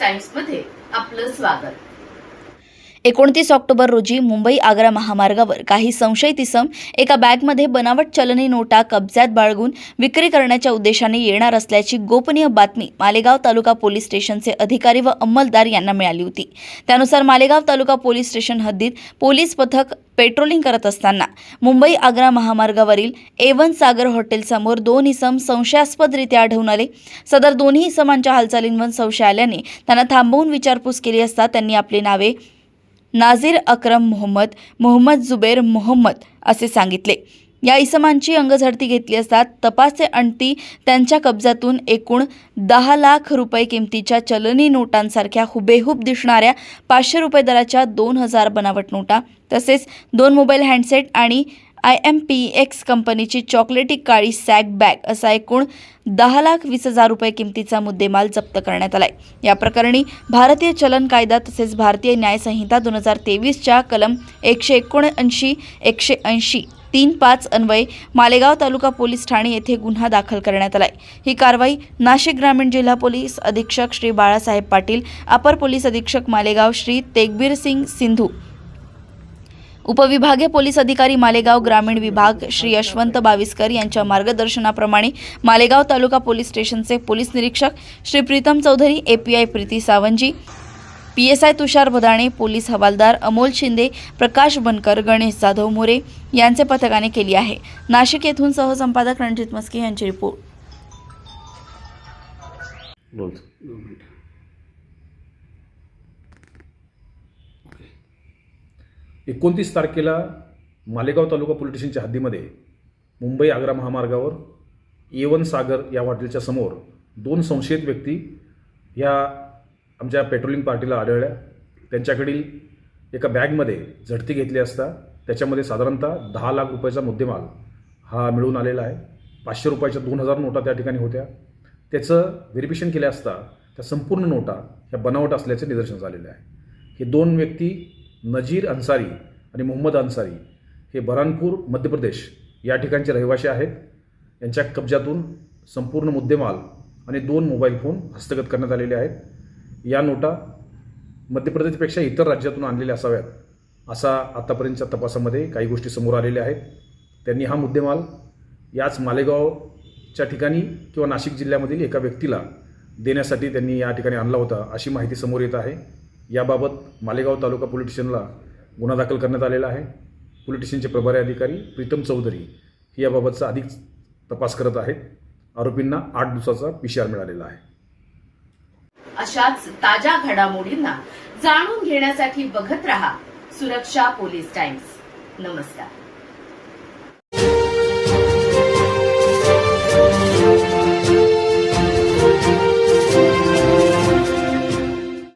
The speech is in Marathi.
टाइम्समध्ये आपलं स्वागत. एकोणतीस ऑक्टोबर रोजी मुंबई आग्रा महामार्गावर काही संशयित इसम एका बॅगमध्ये बनावट चलनी नोटा कब्जात बाळगून विक्री करण्याच्या उद्देशाने येणार असल्याची गोपनीय बातमी मालेगाव तालुका पोलीस स्टेशनचे अधिकारी व अंमलदार यांना मिळाली होती. त्यानुसार मालेगाव तालुका पोलीस स्टेशन हद्दीत पोलीस पथक पेट्रोलिंग करत असताना मुंबई आग्रा महामार्गावरील एवन सागर हॉटेलसमोर दोन इसम संशयास्पदरित्या आढळून आले. सदर दोन्ही इसमांच्या हालचालींवर संशय आल्याने त्यांना थांबवून विचारपूस केली असता त्यांनी आपली नावे नाझीर अक्रम मोहम्मद मोहम्मद जुबेर मोहम्मद असे सांगितले. या इसमांची अंगझडती घेतली असता तपासे आणती त्यांच्या कब्जातून एकूण दहा लाख रुपये किमतीच्या चलनी नोटांसारख्या हुबेहूब दिसणाऱ्या पाचशे रुपये दराच्या दोन हजार बनावट नोटा तसेच दोन मोबाईल हँडसेट आणि आय एम पी एक्स कंपनीची चॉकलेटी काळी सॅक बॅग असा एकूण दहा लाख वीस हजार रुपये किमतीचा मुद्देमाल जप्त करण्यात आलाय. या प्रकरणी भारतीय चलन कायदा तसेच भारतीय न्यायसंहिता दोन हजार तेवीसच्या कलम एकशे एकोणऐंशी एकशे ऐंशी तीन पाच अन्वये मालेगाव तालुका पोलीस ठाणे येथे गुन्हा दाखल करण्यात आलाय. ही कारवाई नाशिक ग्रामीण जिल्हा पोलीस अधीक्षक श्री बाळासाहेब पाटील अपर पोलीस अधीक्षक मालेगाव श्री तेगबीर सिंग सिंधू उपविभागीय पोलीस अधिकारी मालेगाव ग्रामीण विभाग श्री यशवंत बाविस्कर यांच्या मार्गदर्शनाप्रमाणे मालेगाव तालुका पोलीस स्टेशनचे पोलीस निरीक्षक Shri Pritam Chaudhari API Priti Savanji P S I Tushar Bhadane police हवालदार अमोल शिंदे प्रकाश बनकर गणेश जाधव मोरे यांचे पथकाने केली आहे. नाशिक येथून सहसंपादक रणजित मस्के यांची रिपोर्ट. एकोणतीस तारखेला मालेगाव तालुका पोलीस स्टेशनच्या हद्दीमध्ये मुंबई आग्रा महामार्गावर एवन सागर या हॉटेलच्या समोर दोन संशयित व्यक्ती ह्या आमच्या पेट्रोलिंग पार्टीला आढळल्या. त्यांच्याकडील एका बॅगमध्ये झडती घेतली असता त्याच्यामध्ये साधारणतः दहा लाख रुपयाचा मुद्देमाल हा मिळून आलेला आहे. पाचशे रुपयाच्या दोन हजार नोटा त्या ठिकाणी होत्या. त्याचं व्हेरिफिकेशन केल्या असता त्या संपूर्ण नोटा ह्या बनावट असल्याचे निदर्शन झालेलं आहे. हे दोन व्यक्ती नजीर अन्सारी आणि मोहम्मद अन्सारी हे बरानपूर मध्य प्रदेश या ठिकाणचे रहिवासी आहेत. यांच्या कब्जातून संपूर्ण मुद्देमाल आणि दोन मोबाईल फोन हस्तगत करण्यात आलेले आहेत. या नोटा मध्य प्रदेशपेक्षा इतर राज्यातून आणलेल्या असाव्यात असा आतापर्यंतच्या तपासामध्ये काही गोष्टी समोर आलेल्या आहेत. त्यांनी हा मुद्देमाल याच मालेगावच्या ठिकाणी किंवा नाशिक जिल्ह्यामधील एका व्यक्तीला देण्यासाठी त्यांनी या ठिकाणी आणला होता अशी माहिती समोर येत आहे. याबाबत मालेगाव तालुका पोलीस स्टेशनला गुन्हा दाखल करण्यात आलेला आहे. पोलीस स्टेशनचे प्रभारी अधिकारी प्रीतम चौधरी हे याबाबतचा अधिक तपास करत आहेत. आरोपींना आठ दिवसाचा पीसीआर मिळालेला आहे. अशाच ताज्या घडामोडींना जाणून घेण्यासाठी बघत रहा सुरक्षा पोलीस टाइम्स. नमस्कार.